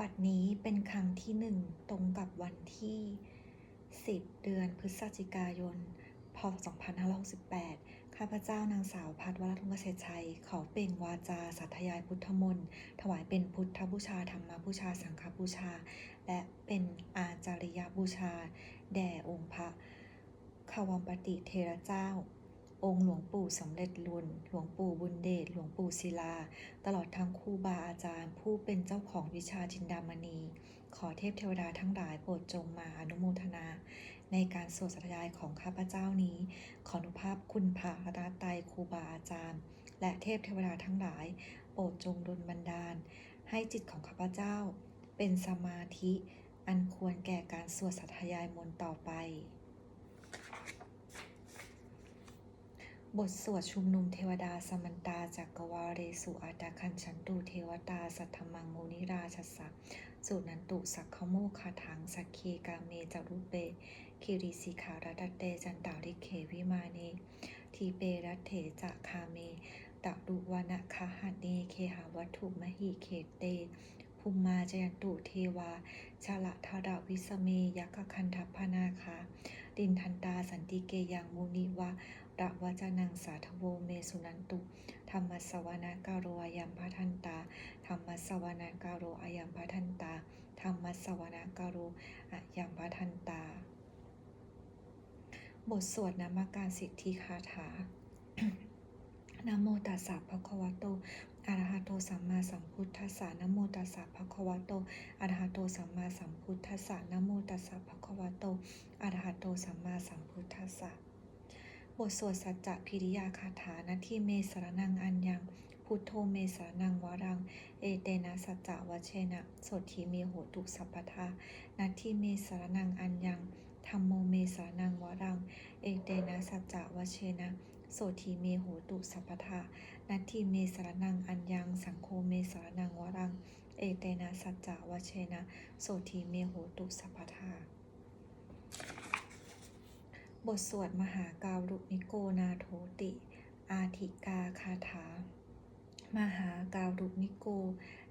บัดนี้เป็นครั้งที่หนึ่งตรงกับวันที่ 10 เดือนพฤศจิกายน พศ 2568 ข้าพเจ้านางสาวพัฒวรทุงเกษตรชัย ขอเปล่งวาจาสัทยายพุทธมนต์ ถวายเป็นพุทธบูชาธรรมบูชาสังฆบูชา และเป็นอาจาริยบูชา แด่องค์พระขวัมปติเทระเจ้า องค์หลวงปู่สำเร็จลุนหลวงปู่บุญเดชหลวงปู่ศิลา ตลอดทั้งครูบาอาจารย์ ผู้เป็นเจ้าของวิชาจินดามณี ขอเทพเทวดาทั้งหลายโปรดจงมาอนุโมทนา ในการสวดสัตยายของข้าพเจ้านี้ ขออนุภาพคุณพระรัตนตรัยครูบาอาจารย์ และเทพเทวดาทั้งหลาย โปรดจงดลบันดาล ให้จิตของข้าพเจ้า เป็นสมาธิ อันควรแก่การสวดสัตยายมนต์ต่อไป บทสวดชุมนุมเทวดาสมันตาจักกวาเรสุอาตาคันฉันตุเทวตาสัทธมังโมนิราชสสะสุนันตุสักขโมคาถังสักเคกาเมจารุเปคิริสิขารัตเตจันตาริเขวิมาเนทีเปรัตเถจะคาเมตะดุวานะคาหันเนเคหาวัตถุมหิเขตเตภูมิมาจยันตุเทวาชาละทาราวิสเมยักขคันทัพพนาคาดินทันตาสันติเกยังมุนิวะ ระวจนังสาทโวเมสุนันตุ ธรรมสวนาการโรอายัมพัทันตา ธรรมสวนาการโรอายัมพัทันตา ธรรมสวนาการโรอายัมพัทันตา บทสวดนามการสิทธิคาถานโมตัสสะภะคะวะโตอะระหะโตสัมมาสัมพุทธัสสะนโมตัสสะภะคะวะโตอะระหะโตสัมมาสัมพุทธัสสะนโมตัสสะภะคะวะโตอะระหะโตสัมมาสัมพุทธัสสะ บทสวดสัจจะพิริยาคาถานาที่เมสรนังอัญญัง พุทโธเมสรนังวรัง เอเตนะสัจจะวเชนะโสทีเมโหตุสัพพทานาที่เมสรนังอัญญังธรรมโมเมสรนังวรัง เอเตนะสัจจะวเชนะ โสทีเมโหตุสัพพทานาที่เมสรนังอัญญังสังโฆเมสรนังวรังเอเตนะสัจจะวเชนะโสทีเมโหตุสัพพทา บทสวดมหาการุณิโกนาโถติ อาทิกาคาถา มหาการุณิโก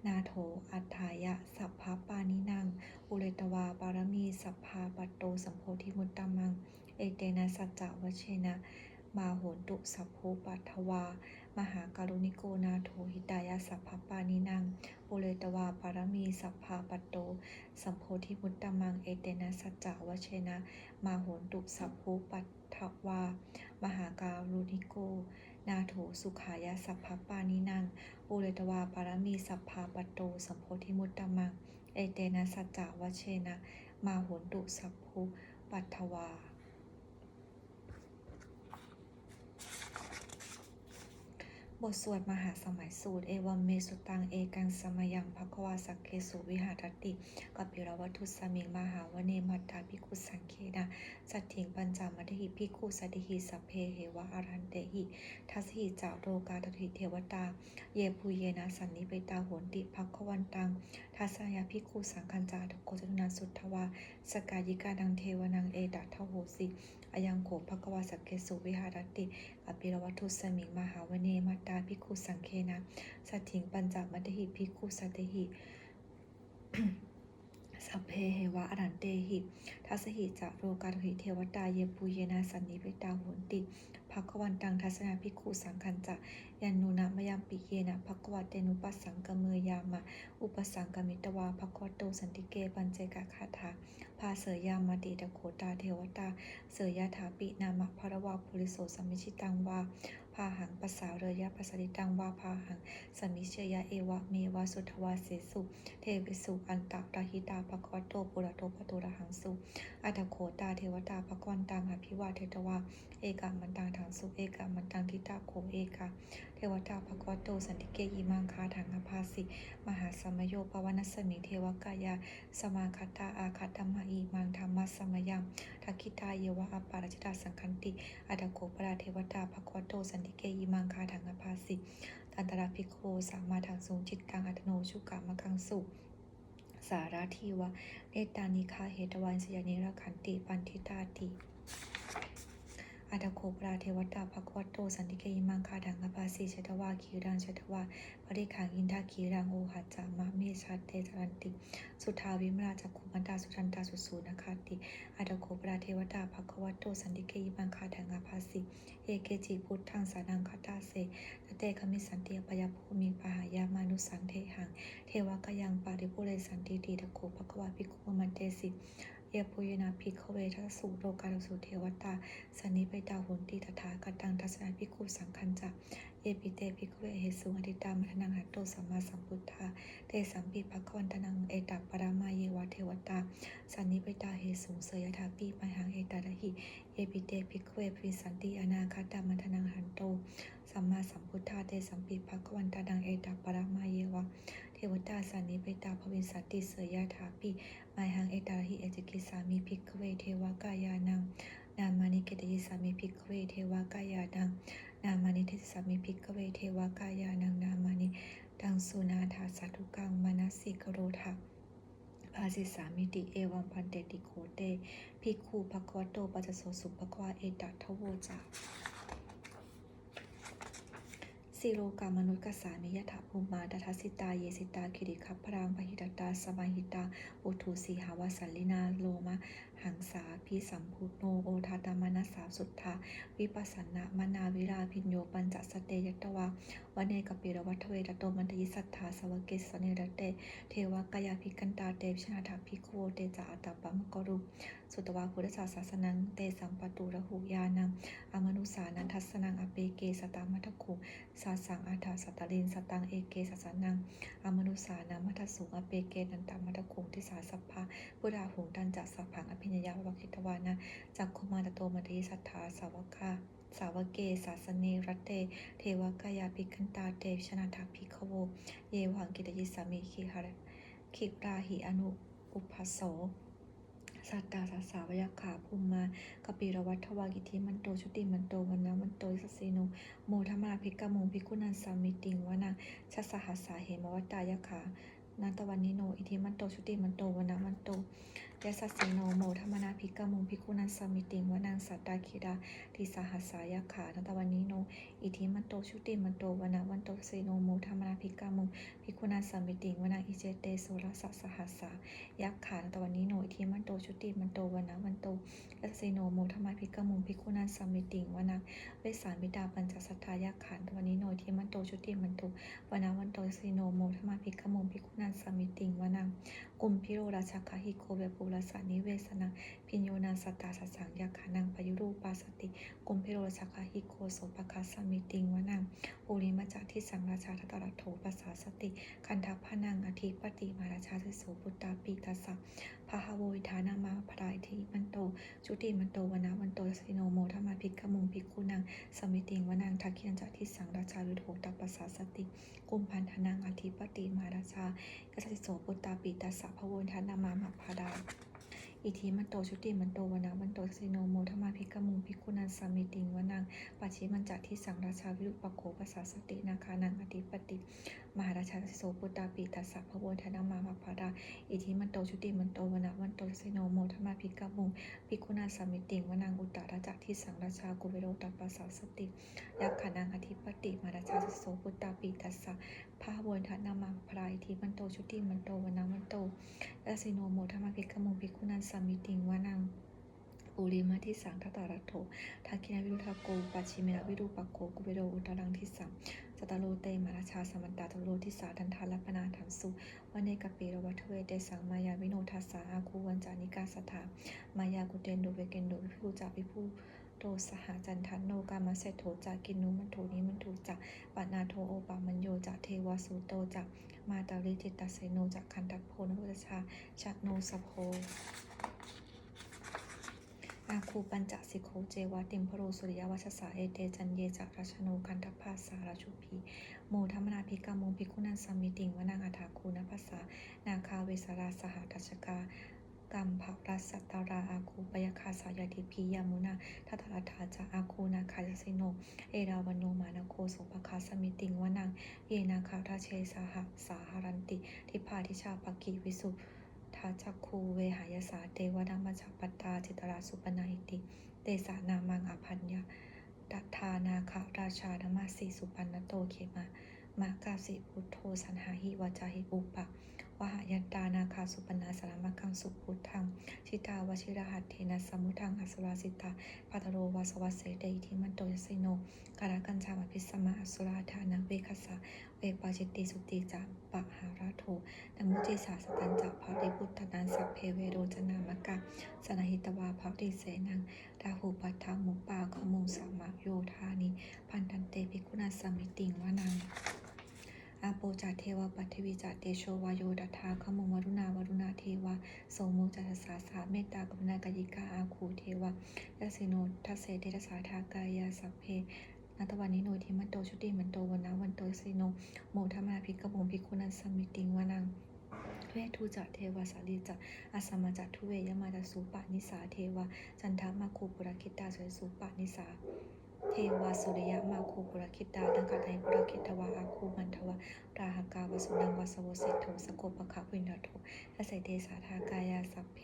นาโถอัฏฐายะ สัพพปานินัง อุเรตวาปารมีสัพพาปัตโตสัมโพธิมุตตมัง เอเตนะสัจจวเชนะ มาโหนตุสัพพุปัทถวา มหาการุณิโกนาโถหิตายะสัพพปานินังอุเรตวาปารมีสัพพาปัตโต สัมโพธิมุตตมังเอเตนะสัจจวเชนะ มาโหนตุสัพพุปัทถวา มหาการุณิโก นาโถสุขายะสัพพปานินังอุเรตวาปารมีสัพพาปัตโต สัมโพธิมุตตมังเอเตนะสัจจวเชนะ มาโหนตุสัพพุปัทถวา บทสวดมหาสมัยสูตร เอวัมเมสุตัง เอกังสมยังภควาสักเคสุวิหารติกัปปิรวัตุสมิงมหาวเนมัตตาภิกุสังเคนะสัตถิงปัญจามัทหิภิกุสัตถิสัพเพเหวะอารันเตหิทัสหิจาโรกาตถิเทวตา เยภูเยนะสันนิเปตาโหนติภักวันตังทัสยาภิกุสังคัญจาทุโกจตุนาสุทธวาสกายิกานังเทวนังเอดัทโหสิ อายังโขภควาสักเคสุวิหารติ อภิรวัตถุสมิงมหาวเนมัตตาพิคุสังเคนะ สัถิงปัญจมัตหิพิคุสัตถิสัพเพเหวะอรันเตหิ ทัสหิจะโรกาหิเทวตาเยปุเยนาสันนิเวตาหุนติ ภควันตังทัศนาภิกขุสังคัญจะยันนุนะมยามปิเยนะภควเตนุปัสสังกเมยามะ อุปสังกมิตวาภควโตสันติเกปัญเจกคาถาพาเสยยามาติตะโคตาเทวตา เสยยถาปินามะพรวาภุริโสสมมิชิตังวา พาหังปัสสาวเรยะปัสสริตังวาพาหังสมิเชยะเอวะเมวะสุทวาเสสุ เทวิสุอันตะราหิตาภกวโตปุระโตปตุระหังสุอัตโขตาเทวตาภกวันตังอภิวาเทตวาเอกามันตังถังสุเอกามันตังทิตาโขเอกา วตาภควโตสันติเกยิมังคาถังอภาสิ มหาสมโยปวนัสมิเทวกายา สมาคตาอาคัตธรรมอีมังธรรมะสมยังทักขิตาเยวะอปารจิตาสังคันติอัตโขปราเทวตาภควโตสันติเกยิมังคาถังอภาสิตันตระภิกโคสามาทางสูงจิตกังอัตโนชุกะมะกังสุสาราทีวะเนตานิคาเหตวันสยานิรขันติปันทิตาติ อัตโคปราเทวตาภควัตโตสันติเกยิมังคาดังอภาสีชตวาคีรังชตวาปริขังอินทาคีรังโอหัจจามะเมชัตเตจรันติ สุทาวิมราจักขุมันตาสุทันตาสุสูนาคาติอัตโคปราเทวตาภควัตโตสันติเกยิมังคาดังอภาสีเอเกจิพุทธังสานังคตาเสตเตคมิสันติปยภูมิปหายามานุสังเทหัง เทวกยังปาริปุเรสันติตีตะโคภควาภิกขุมันเตสิ เยปุยนาภิกขเวทัสสุโลกาลสุเทวตาสันนิไปตาหุนติตถาคตังทัศนภิกขุสังคัญจะเยปิเตภิกขเวเหสุอดิตามัทนังหัตโตสัมมาสัมพุทธาเตสัมปีภควันตนังเอตัปรามาเยวะเทวตาสันนิไปตาเหสุเสยถาปีมหังเอตระหิเยปิเตภิกขเวปิสันติอนาคตามัทนังหันโตสัมมาสัมพุทธาเตสัมปีภควันตนังเอตัปรามาเยวะ วตาสันนิไปตาภวินสันติเสยถาปีมายหังเอตาหิเอจิกิสามิภิกขเวเทวกายานังนามานิเกตยิสามิภิกขเวเทวกายานังนามานิเทิสามิภิกขเวเทวกายานังนามานิดังสุนาถาสัตุกังมานัสิกโรทะภาสิสามิติเอวังพันเตติโคเตภิกขุภควโตปัจจโสสุภควาเอตัทโวจา สิโลกามนุษย์กสามิยถาภูมาดัทสิตา เยสิตาคิริคัพพรางพหิตตาสมาหิตาอุทูสีหาวสัลลินาโลมา หังสาพิสัมพุโนโอทาตามนัสสาสุทธาวิปัสสนามนาวิราพิญโยปัญจสเตยตวาวเนกปิรวัตเวตโตมันตยิสัทธาสวเกสเนรเต เทวกายาภิกันตาเตชนาถาภิโวเตจาอัตปะมกรุสุตวาพุทธศาสสนังเตสัมปตุระหุยานังอมนุสานันทัสนังอเปเกสตามัทคุสาสังอาถาสตลินสตังเอเกสัสนังอมนุสานามัทสุงอเปเกนันตามัทคุงทิสาสัพพะพุทธาหุงตันจัสสัพพังอภิญญาวคิตวานะจักคุมาตโตมัตยิสัทธาสาวกาสาวเกสาสเนรัตเต เทวกายาภิคันตาเตชนาถาภิกขโว เยวังกิตยิสามิคิหะคิราหิอนุอุปัสโสสัตตาสัสาวยขาภูมากปีรวัตถวากิธิมันโตชุติมันโตวันนะมันโตสัสีโนโมธรรมาภิกกมุงภิกุนันสามิติงวนาชัสหัสสาเหมวัตตายขานาตวันนิโน อิทิมันโตชุติมันโตวันนะมันโต ยสัสสีโนโมธรรมนาภิกมุงภิกขุนันสามิติงวนังสัตตาคิดาทิสหัสสายขานาตวันนิโน อิทิมันโตชุติมันโตวนนะวันโตเสโนโมธรรมนาภิกมุงภิกขุนันสามิติงวนังอิเจเตโสรสัสหัสสายักขาตะวันนี้โน อิทิมันโตชุติมันโตวนนะวันโตยัสเซโนโมธรรมนาภิกขมุงภิกขุนันสมิติงวนะเวสามิดาปัญจสัทธายักขานตะวันนี้โนอิทิมันโตชุติมันโตวนนะวันโตสเซโนโมธรรมนาภิกขมุงภิกขุนันสมิติงวนะกุมพิโรราชคาหิโกเวปุราสานิเวสนังพิญโยนาสตาสัสสังยักขานังปยุรูปาสติกุมเพโรราชคาหิโกโสปคาสัมมิติงวนะปุริมาจาทิสังราชาทตระโถปัสสาสติ คันทัพพนังอธิปติมาราชาทิโสปุตตาปีตัสสะ หาโวยฐานามาพรายทีมันโต จุติมันโตวนาวันโตสิโนโมธรรมาภิกขมุงภิกขุนังสมิติงวนังทักเคียนจักทิสังราชาวิโทตัปปัสสาสติกุมพันธนังอธิปติมาราชากษัตริโสปุตตาปีตัสสะพะโวยฐานามามาพาดาอิทิมันโตชุติมันโตวนามันโตสิโนโมธรรมาภิกขมุงภิกขุนันสามิติงวนังปัจฉิมันจักที่สังราชาวิรุปโขปัสสาสตินาคานังอธิปติ มหาราชาโสปุตตาปีตัสสะพะโวยธนามามาพาดาอิทิมันโตชุติมันโตวนาวันโตสิโนโมธรรมาภิกขมุงภิกขุนันสามิติงวนังอุตตราจักที่สังราชากุเวโรตัปปัสสาสติยักขานังอธิปติมหาราชาโสปุตตาปีตัสสะพาวยธนามาพรายทีมันโตชุติมันโตวนาวันโตยาสิโนโมธรรมภิกขมุภิกขุนันสามิติงวานังปุริมาทิสังทัตตารัตโถทักขินาวิรุธาโกปัจฉิเมนะวิรูปโกกุเบโรอุตรังทิสัง ตาโลเตมาราชาสมันตาตโลทิสาทันทาลปนาถัมสุวันเนกปีรวัตเวเตสังมายาวิโนทัสสาอาคูวันจานิกาสถามายากุเตนโดเวเกนโดวิภูจาวิภูโตสหจันทันโนกามาเสโถจากินุมันโถนิมันโถจักปานาโทโอปามันโยจากเทวสุโตจากมาตาลิจิตตเสโนจากคันทัโพนพุทธชาชะโนสโพ อาคูปัญจสิโคเจวะติมพโรสุริยวัชสาเอเตจันเยจักราชโนคันทภาสาราชุพีโมธรรมนาภิกามุงภิกุนันสามิติงวนาอาถาคูนภาษานาคาเวสราสหทัชกากัมภรัสตตาราอาคูปยคาสายาติพียามุนาทัตตาถาจาอาคูนาคายสิโน เอราวันโนมานาโคโสภคาสมิติงวนัง เยนาคาราเชสาหะสาหารันติ ทิพาทิชาปกิวิสุาจักคูเวหายสาเทวนามัจจปัตาจิตราสุปนาอิติ เตสานามังอภัญญาดัทานาคาราชาธรรมาสีสุปันนโตเขมามากาสิพุทโธสันหาหิวาจาหิอุปะวหายันตานาคาสุปนา คังสุพุทัง ชิตาวชิระหัตเทนะสมุทังอสุราสิตาปัตโรวาสวัสเสเตทิมันโตยสิโนการากัญชามพิสมาอสุราธานังเวคัสสะเวปาจิตติสุติจามปะหาราโทนมุจิสาสตันจะภาริพุทธนันสัพเพเวโรจนามกะสนหิตวาภาริเสนังราหูปัทธังมุปาขมุงสามะโยธานิ พันธันเตภิกขุนาสมิติงวานัง อาโปจัตเทวปัทวิจัตเตโชวายโยดัทธาขมุงวรุณาวรุณาเทวาโสมุจัตสสาสาเมตตากรุณากายิกาอาคูเทวายสสิโนทัสเสเดทสาทากายาสัพเพนัตวันนิโนทิมันโตชุติมันโตวันนาวันโตสิโนโมธรรมาภิกขมุงภิกขุนันสมิติงวานังเวทุจัตเทวาสาลีจัตอาสมาจัตทุเวยมาตสูปะนิสาเทวาจันทามาคูปุรคิตาสวยสูปะนิสา เทวาสุริยะมาคูปุรคิตาดังกัไทปุรคิตวาอาคูมันทวาราหกาวสุนังวาสโวสิทโธสโกปะคะวินทโธทัสเสเทสาทากายาสัพเพ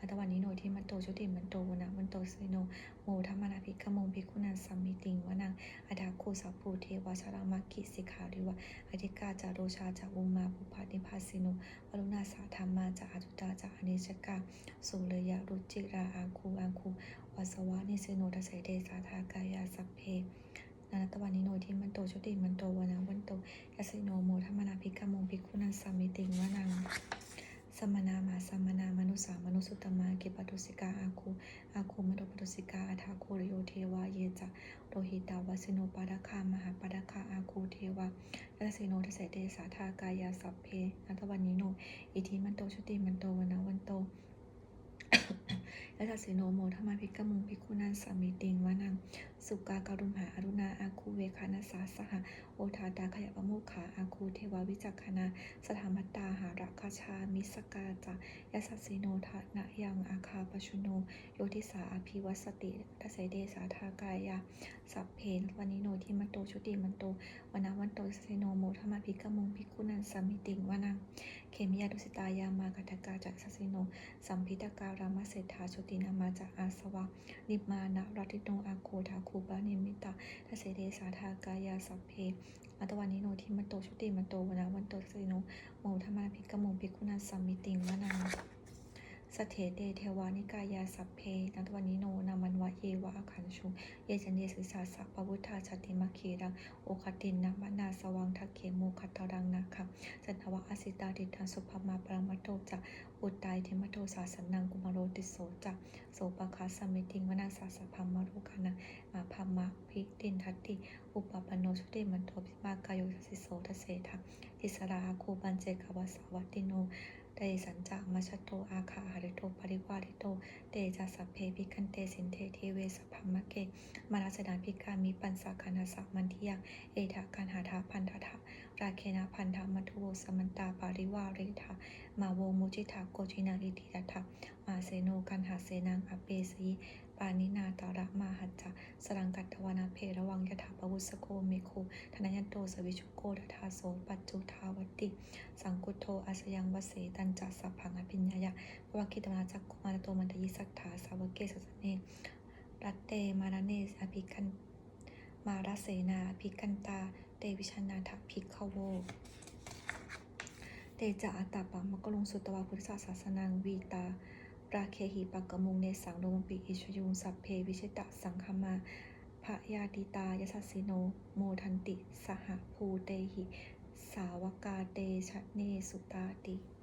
อัตวันนิโนทิมันโตชุติมันโตนะมันโตสิโนโมธรรมนาภิกขมงภิกขุนันสัมมิติงวนังอาดาคูสัพพูเทวาชารามาคิสิกขาริวะอธิกาจาโรชาจาอุมาปุปานิพาสิโนวรุณาสาธรรมาจาอาจุตาจาอนิจกาสุเลยะรุจิราอาคูอาคู วสวะนิสโนทัสเสเทสาทากายาสัพเพนานัตวันนิโนทิมันโตชุติมันโตวนาวันโตยัสสิโนโมธรรมนาภิกขโมงภิกขุนันสัมมิติงวานังสมนามาสมนามนุสามนุสุตตมาเกปตุสิกาอาคูอาคูมโดปตุสิกาอาทาโครโยเทวาเยจะโรหิตาวสิโนปาดคามหาปาดคาอาคูเทวายัสสิโนทเสเตสาทากายาสัพเพนัตวันนิโน อิทิมันโตชุติมันโตวนาวันโต และทัสสิโนโมธรรมาภิกขมุงภิกขุนันสามิติงวานัง สุกาการุมหาอรุณาอาคูเวคานาสาสหะโอทาตาขยะปโมขาอาคูเทวาวิจักขณาสถามัตตาหารักคาชา มิสกาจายะสัสสิโนทะนะยังอาคาปชุโนโยทิสาอภิวัสติทัสเสเดสาทากายาสัพเพนวันนิโนทิมันโตชุติมันโตวนาวันโตสสิโนโมธรรมาภิกขมุงภิกขุนันสามิติงวานังเขมิยาดุสิตายามากัตกาจักสัสสิโนสัมพิตการามเศรษฐาชุตินามาจากอาสวะนิมมานะรัติโนอาโคทาคูปานิมิตาทัสเสเดสาทากายาสัพเพอัตวานิโนทิมันโตชุติมันโตวนาวันโตสสิโนโมธรรมาภิกขมุงภิกขุนันสัมมิติงวานา สเถเตเทวานิกายาสัพเพนัตวันนิโนนามันวะเยวะอาขันชุเยจันเยสิสาสะปวุทธาชติมะเครังโอคตินนะมนาสวังทักเขโมคัตตรังนาคัจันทวะอสิตาดิทังสุภมาปรมัตโตจะอุตตายเทมโตสาสันนังกุมารโรติโสจะโสปะคาสมิติงวนาสาสะพัมมารุคานะมาพัมมะพิตินทัตติ อุปปโนชุติมันโทพิมากายโยทัสิโสทเสทะอิสราคูปันเจกวสาวัตติโน เตสัญจามัชโตอาคาหาริโตปริวาริโต เตจัสเพพิคันเตสินเทเทเวสพัมมะเกมาราสดานพิการมีปันสาคานาสักมันทิยังเอทาการหาทาพันธะทะราเคนาพันธามัทุโวสมันตาปาริวาริทามาโวมุจิทาโกจินาริติทัทะมาเซโนกันหาเสนังอเปสี ปานินาตาระมาหัจจะสรังกัตถวนาเพระวังยถาปวุสโกเมโคธนยันโตสวิชุโกทธาโสปัจจุทาวติ สังกุโทอาสยังวเสตันจัสสัพพังอภิญญายะภวคิตนาจักกุมารโตมันตยิสัทธาสาวเกสัสเนรัตเตมาราเนสอภิคันมาราเสนาอภิกันตา เตวิชนาถภิกขโวเตจะอัตตาปังมกลงสุตวาพุทธศาสนังวีตา ราเคหิปักกมุงเนสังโรมปิอิชยุงสัพเพวิชิตะสังคมาพระยาติตายสัสสิโนโมทันติ สหภูเตหิ สาวกาเตชะเนสุตาติ